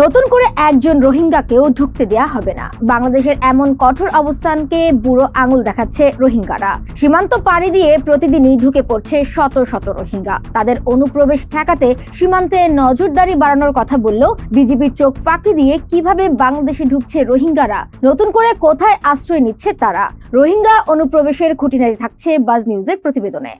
নতুন করে একজন রোহিঙ্গাকেও ঢুকতে দেয়া হবে না। বাংলাদেশের এমন কঠোর অবস্থানকে বুড়ো আঙুল দেখাচ্ছে রোহিঙ্গারা। সীমান্ত পাড়ি দিয়ে প্রতিদিনই ঢুকে পড়ছে শত শত রোহিঙ্গা। তাদের অনুপ্রবেশ ঠেকাতে সীমান্তে নজরদারি বাড়ানোর কথা বললেও বিজেপির চোখ ফাঁকি দিয়ে কীভাবে বাংলাদেশে ঢুকছে রোহিঙ্গারা, নতুন করে কোথায় আশ্রয় নিচ্ছে তারা? রোহিঙ্গা অনুপ্রবেশের খুঁটিনাটি থাকছে বাজ নিউজের প্রতিবেদনে।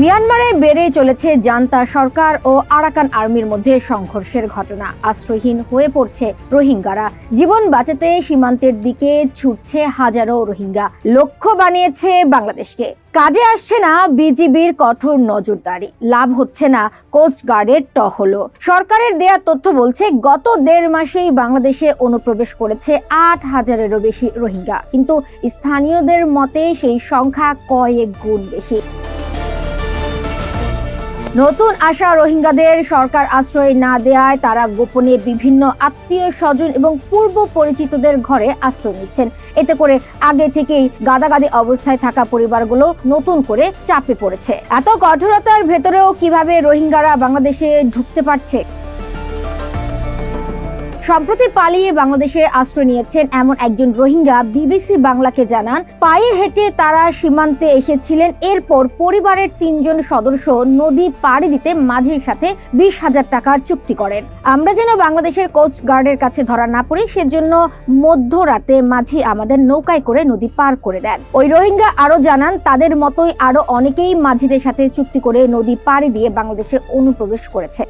মিয়ানমারে বেড়ে চলেছে জান্তা সরকার ও আরাকান আর্মির মধ্যে সংঘর্ষের ঘটনা। আশ্রয়হীন হয়ে পড়ছে রোহিঙ্গারা। জীবন বাঁচাতে সীমান্তের দিকে ছুটছে হাজারো রোহিঙ্গা। লক্ষ্য বানিয়েছে বাংলাদেশকে। কাজে আসছে না বিজিবির কঠোর নজরদারি। লাভ হচ্ছে না কোস্ট গার্ডের টহলও। সরকারের দেয়া তথ্য বলছে, গত দেড় মাসেই বাংলাদেশে অনুপ্রবেশ করেছে আট হাজারেরও বেশি রোহিঙ্গা। কিন্তু স্থানীয়দের মতে সেই সংখ্যা কয়েক গুণ বেশি। নতুন আসা রোহিঙ্গাদের সরকার আশ্রয় না দেয়ায় তারা গোপনে বিভিন্ন আত্মীয় স্বজন এবং পূর্ব পরিচিতদের ঘরে আশ্রয় নিচ্ছেন। এতে করে আগে থেকেই গাদাগাদি অবস্থায় থাকা পরিবারগুলো নতুন করে চাপে পড়েছে। এত কঠোরতার ভেতরেও কীভাবে রোহিঙ্গারা বাংলাদেশে ঢুকতে পারছে? সম্প্রতি পালিয়ে বাংলাদেশে আশ্রয় নিয়েছেন এমন একজন রোহিঙ্গা, বিবিসি বাংলাকে জানান, পায়ে হেঁটে তারা সীমান্তে এসেছিলেন। এরপর পরিবারের তিনজন সদস্য নদী পাড়ি দিতে মাঝির সাথে বিশ হাজার টাকার চুক্তি করেন। আমরা যেন বাংলাদেশের কোস্ট গার্ডের কাছে ধরা না পড়ি, সেজন্য মধ্যরাতে মাঝি আমাদের নৌকায় করে নদী পার করে দেন। ওই রোহিঙ্গা আরও জানান, তাদের মতোই আরও অনেকেই মাঝিদের সাথে চুক্তি করে নদী পাড়ি দিয়ে বাংলাদেশে অনুপ্রবেশ করেছে।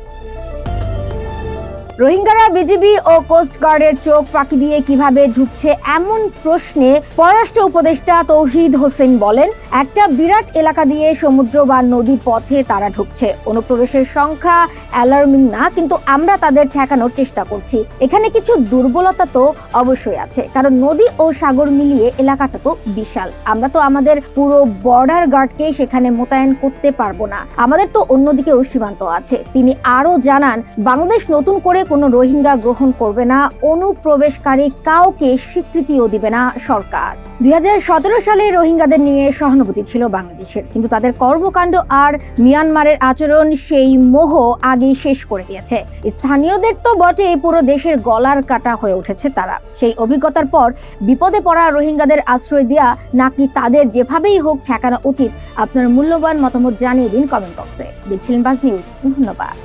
রোহিঙ্গারা, বিজিবি ও কোস্ট গার্ডের চোখ ফাঁকি দিয়ে কীভাবে ঢুকছে এমন প্রশ্নে পররাষ্ট্র উপদেষ্টা তৌহিদ হোসেন বলেন, একটা বিরাট এলাকা দিয়ে সমুদ্র বা নদী পথে তারা ঢুকছে। অনুপ্রবেশের সংখ্যা অ্যালার্মিং না, কিন্তু আমরা তাদের ঠেকানোর চেষ্টা করছি। এখানে কিছু দুর্বলতা তো অবশ্যই আছে, কারণ নদী ও সাগর মিলিয়ে এলাকাটা তো বিশাল। আমরা তো আমাদের পুরো বর্ডার গার্ডকে সেখানে মোতায়েন করতে পারব না। আমাদের তো অন্যদিকেও সীমান্ত আছে। তিনি আরও জানান, বাংলাদেশ নতুন করে কোনো রোহিঙ্গা গ্রহণ করবে না, অনুপ্রবেশকারী কাউকে স্বীকৃতিও দিবে না সরকার। দুই সালে রোহিঙ্গাদের নিয়ে সহানুভূতি ছিল বাংলাদেশের, কিন্তু তাদের কর্মকাণ্ড আর মিয়ানমারের আচরণ সেই মোহ আগেই শেষ করে দিয়েছে। স্থানীয়দের তো বটে পুরো দেশের গলার কাটা হয়ে উঠেছে তারা। সেই অভিজ্ঞতার পর বিপদে পড়া রোহিঙ্গাদের আশ্রয় দেয়া নাকি তাদের যেভাবেই হোক ঠেকানো উচিত, আপনার মূল্যবান মতামত জানিয়ে দিন কমেন্ট বক্সে। দেখছিলেন বাজ নিউজ, ধন্যবাদ।